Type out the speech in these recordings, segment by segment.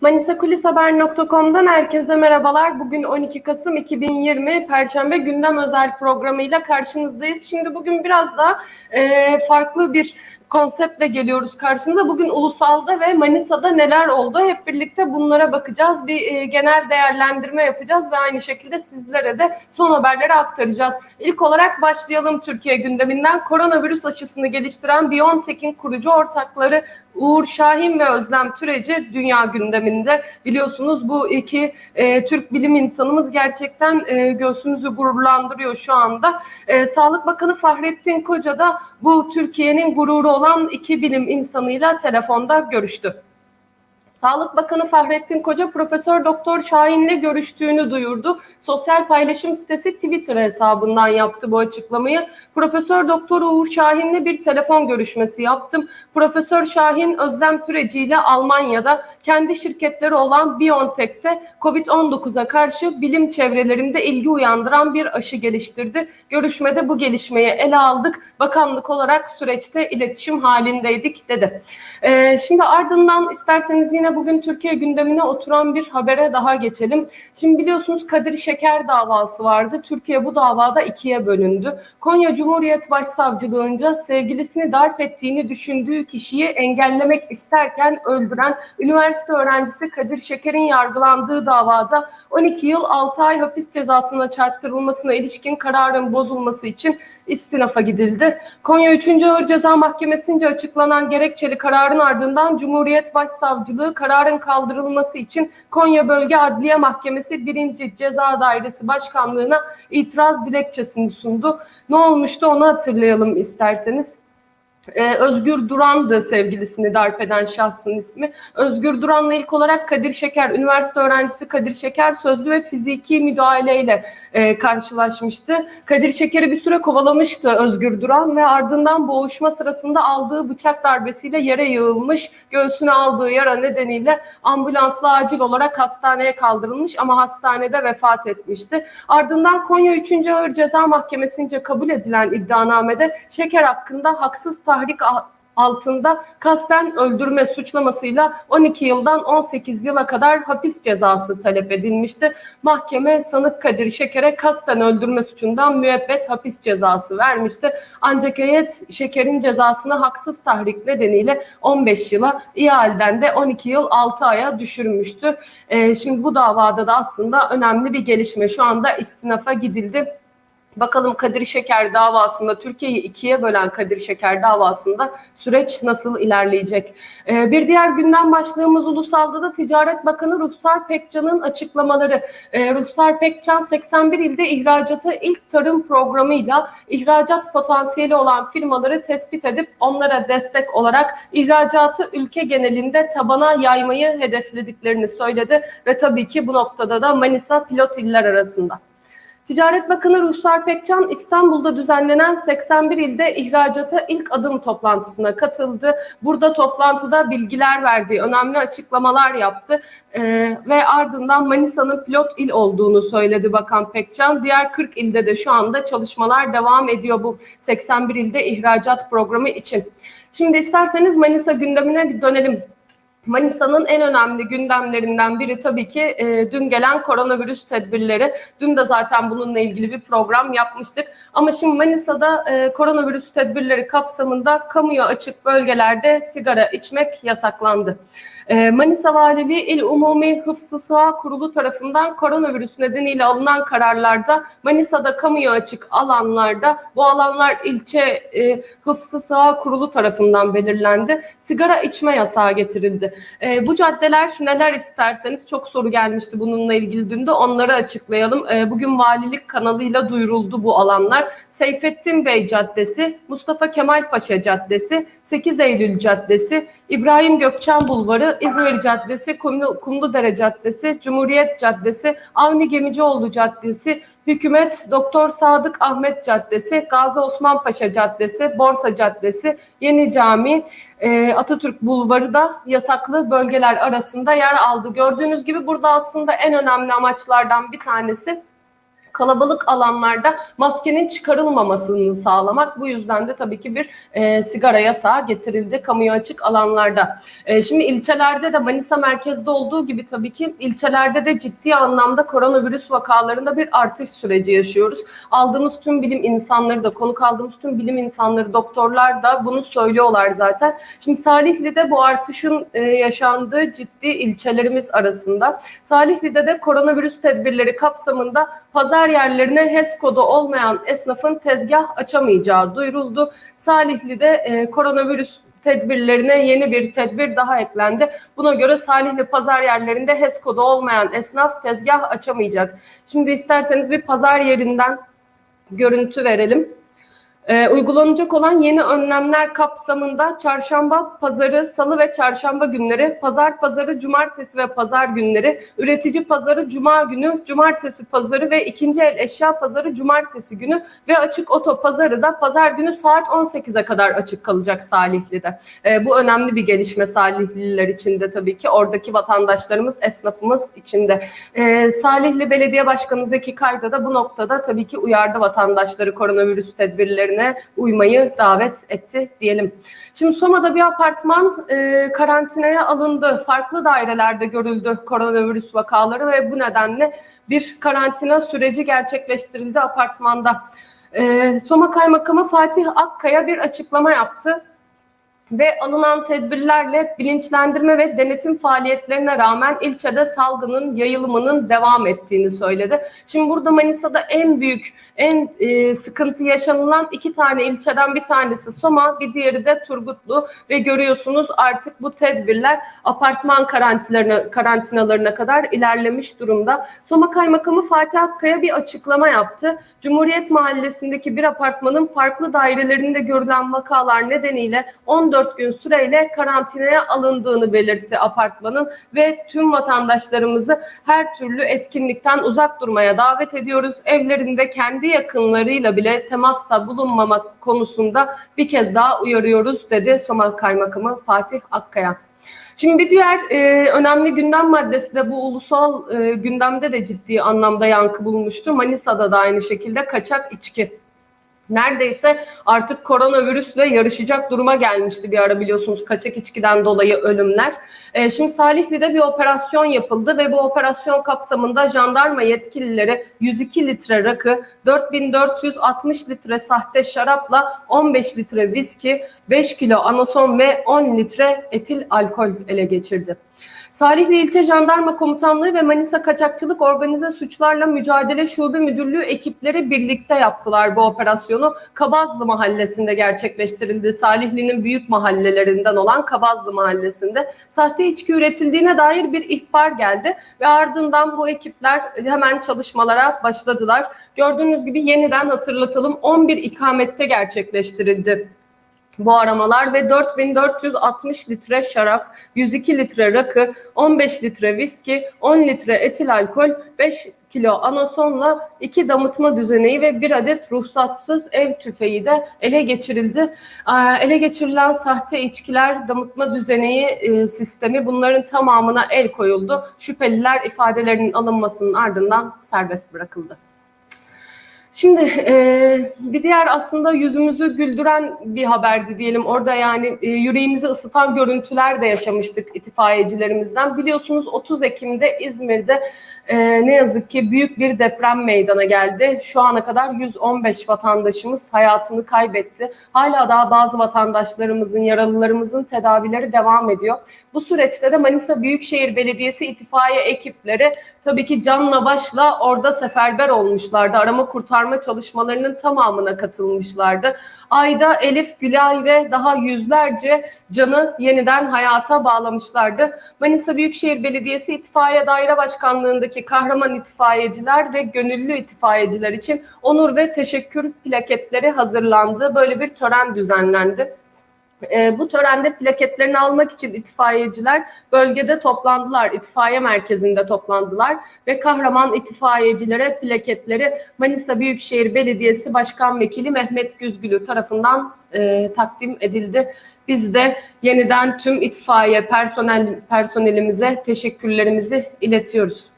Manisakulishaber.com'dan herkese merhabalar. Bugün 12 Kasım 2020 Perşembe gündem özel programıyla karşınızdayız. Şimdi bugün biraz da e, farklı bir konseptle geliyoruz karşınıza. Bugün ulusalda ve Manisa'da neler oldu? Hep birlikte bunlara bakacağız. Bir e, genel değerlendirme yapacağız ve aynı şekilde sizlere de son haberleri aktaracağız. İlk olarak başlayalım Türkiye gündeminden. Koronavirüs aşısını geliştiren BioNTech'in kurucu ortakları Uğur Şahin ve Özlem Türeci dünya gündeminde. Biliyorsunuz bu iki e, Türk bilim insanımız gerçekten e, göğsümüzü gururlandırıyor şu anda. E, Sağlık Bakanı Fahrettin Koca da bu Türkiye'nin gururu olan iki bilim insanıyla telefonda görüştü. Sağlık Bakanı Fahrettin Koca Profesör Doktor Şahin'le görüştüğünü duyurdu. Sosyal paylaşım sitesi Twitter hesabından yaptı bu açıklamayı. Profesör Doktor Uğur Şahin'le bir telefon görüşmesi yaptım. Profesör Şahin Özlem Türeci ile Almanya'da kendi şirketleri olan BioNTech'te COVID-19'a karşı bilim çevrelerinde ilgi uyandıran bir aşı geliştirdi. Görüşmede bu gelişmeyi ele aldık. Bakanlık olarak süreçte iletişim halindeydik dedi. Ee, şimdi ardından isterseniz yine bugün Türkiye gündemine oturan bir habere daha geçelim. Şimdi biliyorsunuz Kadir Şeker davası vardı. Türkiye bu davada ikiye bölündü. Konya Cumhuriyet Başsavcılığınca sevgilisini darp ettiğini düşündüğü kişiyi engellemek isterken öldüren üniversite öğrencisi Kadir Şeker'in yargılandığı davada 12 yıl 6 ay hapis cezasına çarptırılmasına ilişkin kararın bozulması için istinafa gidildi. Konya 3. Ağır Ceza Mahkemesi'nce açıklanan gerekçeli kararın ardından Cumhuriyet Başsavcılığı kararın kaldırılması için Konya Bölge Adliye Mahkemesi 1. Ceza Dairesi Başkanlığı'na itiraz dilekçesini sundu. Ne olmuştu onu hatırlayalım isterseniz. Ee, Özgür Duran'dı sevgilisini darp eden şahsın ismi. Özgür Duran'la ilk olarak Kadir Şeker, üniversite öğrencisi Kadir Şeker sözlü ve fiziki müdahaleyle e, karşılaşmıştı. Kadir Şeker'i bir süre kovalamıştı Özgür Duran ve ardından boğuşma sırasında aldığı bıçak darbesiyle yere yığılmış. Göğsüne aldığı yara nedeniyle ambulansla acil olarak hastaneye kaldırılmış ama hastanede vefat etmişti. Ardından Konya 3. Ağır Ceza Mahkemesi'nce kabul edilen iddianamede Şeker hakkında haksız tahrik altında kasten öldürme suçlamasıyla 12 yıldan 18 yıla kadar hapis cezası talep edilmişti. Mahkeme sanık Kadir Şeker'e kasten öldürme suçundan müebbet hapis cezası vermişti. Ancak heyet Şeker'in cezasını haksız tahrik nedeniyle 15 yıla ihaleden de 12 yıl 6 aya düşürmüştü. Ee, şimdi bu davada da aslında önemli bir gelişme. Şu anda istinafa gidildi. Bakalım Kadir Şeker davasında Türkiye'yi ikiye bölen Kadir Şeker davasında süreç nasıl ilerleyecek? Ee, bir diğer gündem başlığımız ulusalda da Ticaret Bakanı Ruhsar Pekcan'ın açıklamaları. Ee, Ruhsar Pekcan 81 ilde ihracata ilk tarım programıyla ihracat potansiyeli olan firmaları tespit edip onlara destek olarak ihracatı ülke genelinde tabana yaymayı hedeflediklerini söyledi ve tabii ki bu noktada da Manisa pilot iller arasında. Ticaret Bakanı Ruhsar Pekcan İstanbul'da düzenlenen 81 ilde ihracata ilk adım toplantısına katıldı. Burada toplantıda bilgiler verdi, önemli açıklamalar yaptı ee, ve ardından Manisa'nın pilot il olduğunu söyledi Bakan Pekcan. Diğer 40 ilde de şu anda çalışmalar devam ediyor bu 81 ilde ihracat programı için. Şimdi isterseniz Manisa gündemine dönelim. Manisa'nın en önemli gündemlerinden biri tabii ki e, dün gelen koronavirüs tedbirleri. Dün de zaten bununla ilgili bir program yapmıştık. Ama şimdi Manisa'da e, koronavirüs tedbirleri kapsamında kamuya açık bölgelerde sigara içmek yasaklandı. E, Manisa Valiliği İl Umumi Hıfzı Sıha Kurulu tarafından koronavirüs nedeniyle alınan kararlarda Manisa'da kamuya açık alanlarda bu alanlar ilçe e, Hıfzı Sıha Kurulu tarafından belirlendi. Sigara içme yasağı getirildi. E, bu caddeler neler isterseniz çok soru gelmişti bununla ilgili dün de onları açıklayalım. E, bugün valilik kanalıyla duyuruldu bu alanlar. Seyfettin Bey Caddesi, Mustafa Kemal Paşa Caddesi, 8 Eylül Caddesi, İbrahim Gökçen Bulvarı, İzmir Caddesi, Kumlu, Kumludere Caddesi, Cumhuriyet Caddesi, Avni Gemicioğlu Caddesi, Hükümet Doktor Sadık Ahmet Caddesi, Gazi Osman Paşa Caddesi, Borsa Caddesi, Yeni Cami, e, Atatürk Bulvarı da yasaklı bölgeler arasında yer aldı. Gördüğünüz gibi burada aslında en önemli amaçlardan bir tanesi kalabalık alanlarda maskenin çıkarılmamasını sağlamak. Bu yüzden de tabii ki bir e, sigara yasağı getirildi kamuya açık alanlarda. E, şimdi ilçelerde de Manisa merkezde olduğu gibi tabii ki ilçelerde de ciddi anlamda koronavirüs vakalarında bir artış süreci yaşıyoruz. Aldığımız tüm bilim insanları da konuk aldığımız tüm bilim insanları doktorlar da bunu söylüyorlar zaten. Şimdi Salihli'de bu artışın e, yaşandığı ciddi ilçelerimiz arasında. Salihli'de de koronavirüs tedbirleri kapsamında pazar yerlerine HES kodu olmayan esnafın tezgah açamayacağı duyuruldu. Salihli'de e, koronavirüs tedbirlerine yeni bir tedbir daha eklendi. Buna göre Salihli pazar yerlerinde HES kodu olmayan esnaf tezgah açamayacak. Şimdi isterseniz bir pazar yerinden görüntü verelim. Ee, uygulanacak olan yeni önlemler kapsamında çarşamba, pazarı, salı ve çarşamba günleri, pazar pazarı, cumartesi ve pazar günleri, üretici pazarı cuma günü, cumartesi pazarı ve ikinci el eşya pazarı cumartesi günü ve açık oto pazarı da pazar günü saat 18'e kadar açık kalacak Salihli'de. Ee, bu önemli bir gelişme Salihliler için de tabii ki oradaki vatandaşlarımız, esnafımız için de. Ee, Salihli Belediye Başkanı Zeki Kayda da bu noktada tabii ki uyardı vatandaşları koronavirüs tedbirlerine uymayı davet etti diyelim. Şimdi Soma'da bir apartman e, karantinaya alındı. Farklı dairelerde görüldü koronavirüs vakaları ve bu nedenle bir karantina süreci gerçekleştirildi apartmanda. E, Soma Kaymakamı Fatih Akkaya bir açıklama yaptı ve alınan tedbirlerle bilinçlendirme ve denetim faaliyetlerine rağmen ilçede salgının yayılımının devam ettiğini söyledi. Şimdi burada Manisa'da en büyük, en e, sıkıntı yaşanılan iki tane ilçeden bir tanesi Soma, bir diğeri de Turgutlu ve görüyorsunuz artık bu tedbirler apartman karantinalarına, karantinalarına kadar ilerlemiş durumda. Soma Kaymakamı Fatih Akkaya bir açıklama yaptı. Cumhuriyet Mahallesi'ndeki bir apartmanın farklı dairelerinde görülen vakalar nedeniyle 14 14 gün süreyle karantinaya alındığını belirtti apartmanın ve tüm vatandaşlarımızı her türlü etkinlikten uzak durmaya davet ediyoruz. Evlerinde kendi yakınlarıyla bile temasta bulunmamak konusunda bir kez daha uyarıyoruz dedi Soma Kaymakamı Fatih Akkaya. Şimdi bir diğer e, önemli gündem maddesi de bu ulusal e, gündemde de ciddi anlamda yankı bulmuştu. Manisa'da da aynı şekilde kaçak içki neredeyse artık koronavirüsle yarışacak duruma gelmişti bir ara biliyorsunuz kaçak içkiden dolayı ölümler. E, şimdi Salihli'de bir operasyon yapıldı ve bu operasyon kapsamında jandarma yetkilileri 102 litre rakı, 4460 litre sahte şarapla 15 litre viski, 5 kilo anason ve 10 litre etil alkol ele geçirdi. Salihli İlçe Jandarma Komutanlığı ve Manisa Kaçakçılık Organize Suçlarla Mücadele Şube Müdürlüğü ekipleri birlikte yaptılar bu operasyonu. Kabazlı Mahallesi'nde gerçekleştirildi. Salihli'nin büyük mahallelerinden olan Kabazlı Mahallesi'nde sahte içki üretildiğine dair bir ihbar geldi ve ardından bu ekipler hemen çalışmalara başladılar. Gördüğünüz gibi yeniden hatırlatalım 11 ikamette gerçekleştirildi bu aramalar ve 4460 litre şarap, 102 litre rakı, 15 litre viski, 10 litre etil alkol, 5 kilo anasonla iki damıtma düzeneği ve bir adet ruhsatsız ev tüfeği de ele geçirildi. Ele geçirilen sahte içkiler, damıtma düzeneği e, sistemi bunların tamamına el koyuldu. Şüpheliler ifadelerinin alınmasının ardından serbest bırakıldı. Şimdi e, bir diğer aslında yüzümüzü güldüren bir haberdi diyelim. Orada yani e, yüreğimizi ısıtan görüntüler de yaşamıştık itfaiyecilerimizden. Biliyorsunuz 30 Ekim'de İzmir'de e, ne yazık ki büyük bir deprem meydana geldi. Şu ana kadar 115 vatandaşımız hayatını kaybetti. Hala daha bazı vatandaşlarımızın, yaralılarımızın tedavileri devam ediyor. Bu süreçte de Manisa Büyükşehir Belediyesi itfaiye ekipleri tabii ki canla başla orada seferber olmuşlardı. Arama kurtarma çalışmalarının tamamına katılmışlardı. Ayda Elif Gülay ve daha yüzlerce canı yeniden hayata bağlamışlardı. Manisa Büyükşehir Belediyesi İtfaiye Daire Başkanlığındaki kahraman itfaiyeciler ve gönüllü itfaiyeciler için onur ve teşekkür plaketleri hazırlandı. Böyle bir tören düzenlendi. E, bu törende plaketlerini almak için itfaiyeciler bölgede toplandılar. İtfaiye merkezinde toplandılar ve kahraman itfaiyecilere plaketleri Manisa Büyükşehir Belediyesi Başkan Vekili Mehmet Güzgülü tarafından e, takdim edildi. Biz de yeniden tüm itfaiye personel personelimize teşekkürlerimizi iletiyoruz.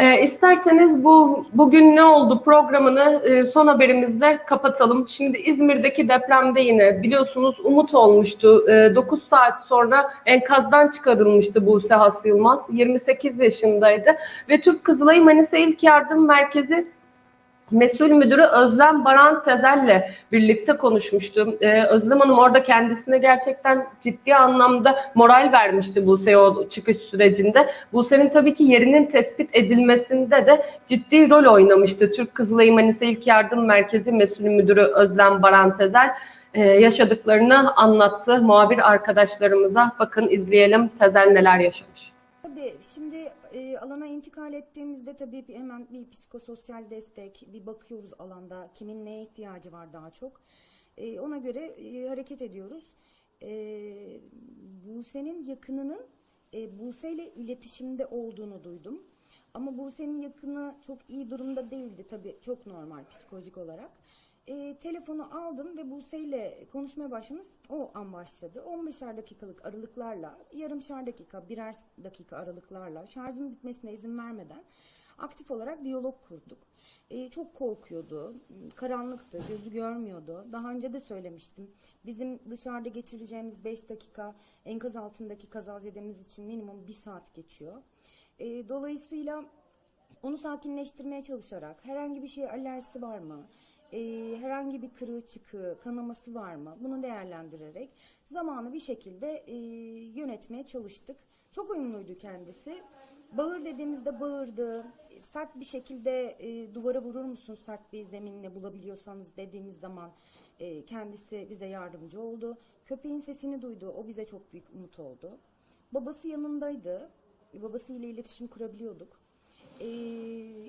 E, isterseniz bu bugün ne oldu programını e, son haberimizle kapatalım. Şimdi İzmir'deki depremde yine biliyorsunuz umut olmuştu. E, 9 saat sonra enkazdan çıkarılmıştı Buse Has Yılmaz. 28 yaşındaydı ve Türk Kızılayı Manisa İlk Yardım Merkezi Mesul Müdürü Özlem Baran Tezel'le birlikte konuşmuştu. Ee, Özlem Hanım orada kendisine gerçekten ciddi anlamda moral vermişti Buse'ye o çıkış sürecinde. Buse'nin tabii ki yerinin tespit edilmesinde de ciddi rol oynamıştı. Türk Kızılayı Manisa İlk Yardım Merkezi Mesul Müdürü Özlem Baran Tezel e, yaşadıklarını anlattı muhabir arkadaşlarımıza. Bakın izleyelim Tezel neler yaşamış. Tabii şimdi e, alana intikal ettiğimizde tabii bir, hemen bir psikososyal destek, bir bakıyoruz alanda kimin neye ihtiyacı var daha çok. E, ona göre e, hareket ediyoruz. E, Buse'nin yakınının e, Buse ile iletişimde olduğunu duydum. Ama Buse'nin yakını çok iyi durumda değildi tabii çok normal psikolojik olarak. E, telefonu aldım ve Buse ile konuşmaya başlamamız o an başladı. 15'er dakikalık aralıklarla, yarımşar dakika, birer dakika aralıklarla şarjın bitmesine izin vermeden aktif olarak diyalog kurduk. E, çok korkuyordu, karanlıktı, gözü görmüyordu. Daha önce de söylemiştim. Bizim dışarıda geçireceğimiz 5 dakika enkaz altındaki kazazedemiz için minimum 1 saat geçiyor. E, dolayısıyla onu sakinleştirmeye çalışarak herhangi bir şeye alerjisi var mı? Ee, herhangi bir kırığı çıkığı, kanaması var mı? Bunu değerlendirerek zamanı bir şekilde e, yönetmeye çalıştık. Çok uyumluydu kendisi. Bağır dediğimizde bağırdı. Sert bir şekilde e, duvara vurur musun sert bir zeminle bulabiliyorsanız dediğimiz zaman e, kendisi bize yardımcı oldu. Köpeğin sesini duydu. O bize çok büyük umut oldu. Babası yanındaydı. Babasıyla iletişim kurabiliyorduk. Ee,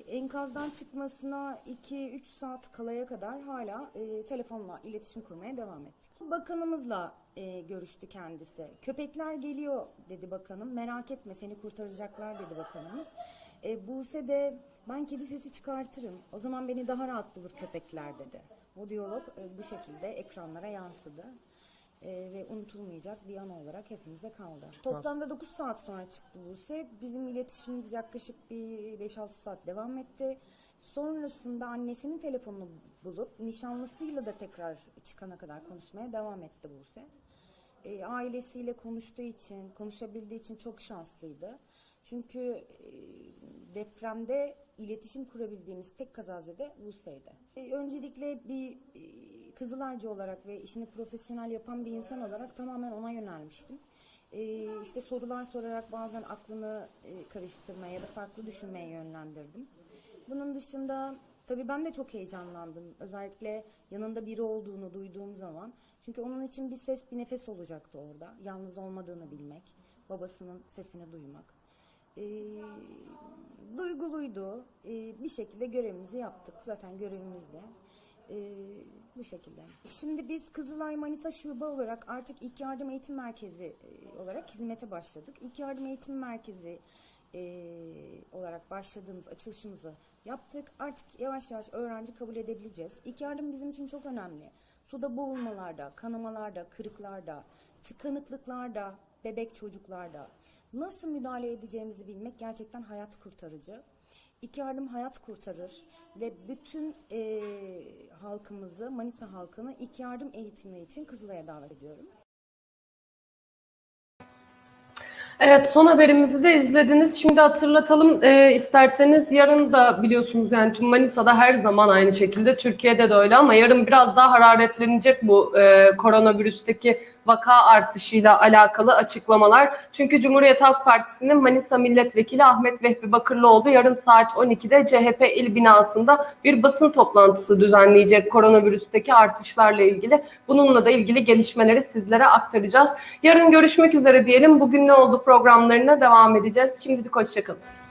enkazdan çıkmasına 2-3 saat kalaya kadar hala e, telefonla iletişim kurmaya devam ettik. Bakanımızla e, görüştü kendisi. Köpekler geliyor dedi bakanım. Merak etme seni kurtaracaklar dedi bakanımız. E, Buse de ben kedi sesi çıkartırım. O zaman beni daha rahat bulur köpekler dedi. Bu diyalog e, bu şekilde ekranlara yansıdı. Ee, ve unutulmayacak bir an olarak hepimize kaldı. Toplamda 9 saat sonra çıktı Buse. Bizim iletişimimiz yaklaşık bir 5-6 saat devam etti. Sonrasında annesinin telefonunu bulup nişanlısıyla da tekrar çıkana kadar konuşmaya devam etti Buse. Ee, ailesiyle konuştuğu için, konuşabildiği için çok şanslıydı. Çünkü e, depremde iletişim kurabildiğimiz tek kazazede Buse'ydi. Ee, öncelikle bir e, Kızılaycı olarak ve işini profesyonel yapan bir insan olarak tamamen ona yönelmiştim. Ee, işte sorular sorarak bazen aklını e, karıştırmaya ya da farklı düşünmeye yönlendirdim. Bunun dışında tabii ben de çok heyecanlandım. Özellikle yanında biri olduğunu duyduğum zaman. Çünkü onun için bir ses bir nefes olacaktı orada. Yalnız olmadığını bilmek, babasının sesini duymak. Ee, duyguluydu. Ee, bir şekilde görevimizi yaptık. Zaten görevimiz de. Bu şekilde. Şimdi biz Kızılay Manisa Şube olarak artık İlk Yardım Eğitim Merkezi e, olarak hizmete başladık. İlk Yardım Eğitim Merkezi e, olarak başladığımız açılışımızı yaptık. Artık yavaş yavaş öğrenci kabul edebileceğiz. İlk yardım bizim için çok önemli. Suda boğulmalarda, kanamalarda, kırıklarda, tıkanıklıklarda, bebek çocuklarda nasıl müdahale edeceğimizi bilmek gerçekten hayat kurtarıcı. İlk yardım hayat kurtarır ve bütün e, halkımızı, Manisa halkını ilk yardım eğitimi için Kızılay'a davet ediyorum. Evet son haberimizi de izlediniz. Şimdi hatırlatalım e, isterseniz yarın da biliyorsunuz yani tüm Manisa'da her zaman aynı şekilde Türkiye'de de öyle ama yarın biraz daha hararetlenecek bu e, koronavirüsteki vaka artışıyla alakalı açıklamalar. Çünkü Cumhuriyet Halk Partisi'nin Manisa Milletvekili Ahmet Vehbi Bakırlıoğlu yarın saat 12'de CHP il binasında bir basın toplantısı düzenleyecek koronavirüsteki artışlarla ilgili. Bununla da ilgili gelişmeleri sizlere aktaracağız. Yarın görüşmek üzere diyelim. Bugün ne oldu programlarına devam edeceğiz. Şimdilik hoşçakalın.